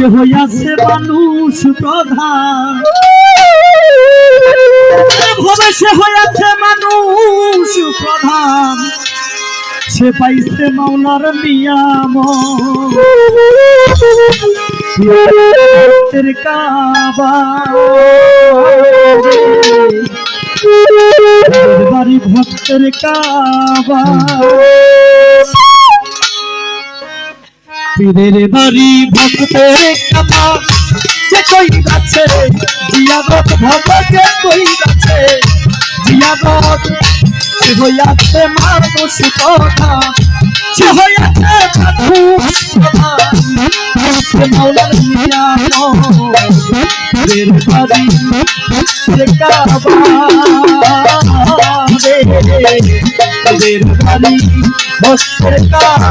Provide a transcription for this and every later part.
সে হইয়াছে মানুষ প্রধান। ভবে সে হইয়াছে মানুষ প্রধান। সে পাইছে মাওলার নিয়াম কাবা। বাড়ি ভক্তের কাবা। পীরের বাড়ি ভক্তের কাবা যে কই যাচ্ছে জিয়ারত ভবকে কই যাচ্ছে জিয়ারত সে হইয়াছে মানুষ কথা। সে হইয়াছে মানুষ কথা সে মাওলার নিয়াম পীরের বাড়ি ভক্তের কাবা রে পীরের বাড়ি ভক্তের কাবা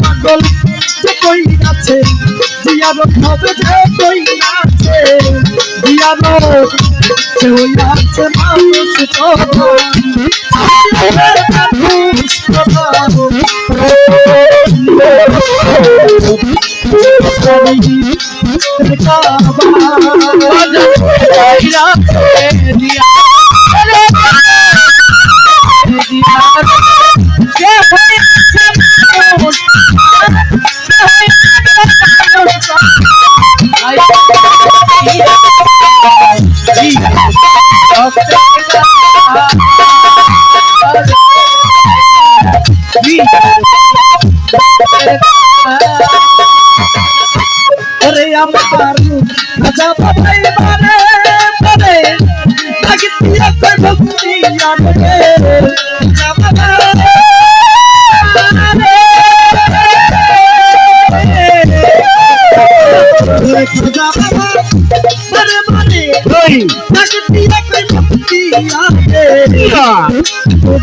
পাগল যে কই আছে জিয়ারত হবে যে কই আছে জিয়ারত সে হই আছে মানুষ तेरा अरे दे। दिया मज़ा पता Yeah. Oh,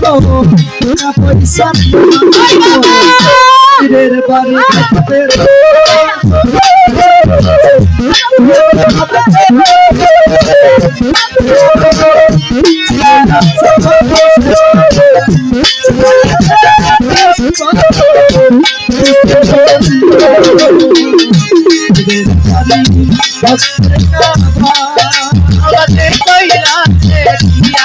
ভক্তি আনবে মানে মানে তাকে দিয়া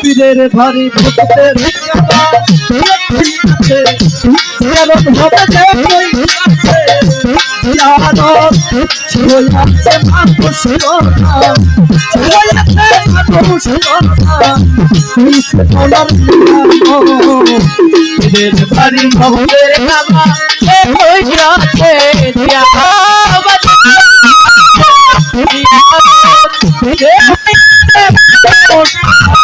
পীরের বাড়ি ভক্তের আমাদের কইরাছে আমল সরকার তুই করে পীরের ভারী ভক্তের যেমন হবে যে কই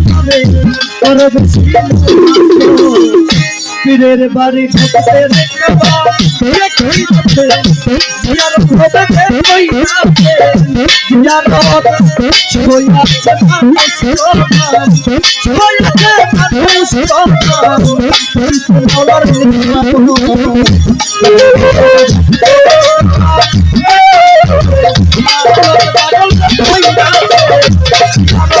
আছে মানুষ করনা ছয় আছে মানুষ করনা নিছে তোলার পীরের ভারী ভক্তের বাবা এ কইরাছে দিয়া মুশকিল জানে আমারে মনের মতো ভাইয়ারে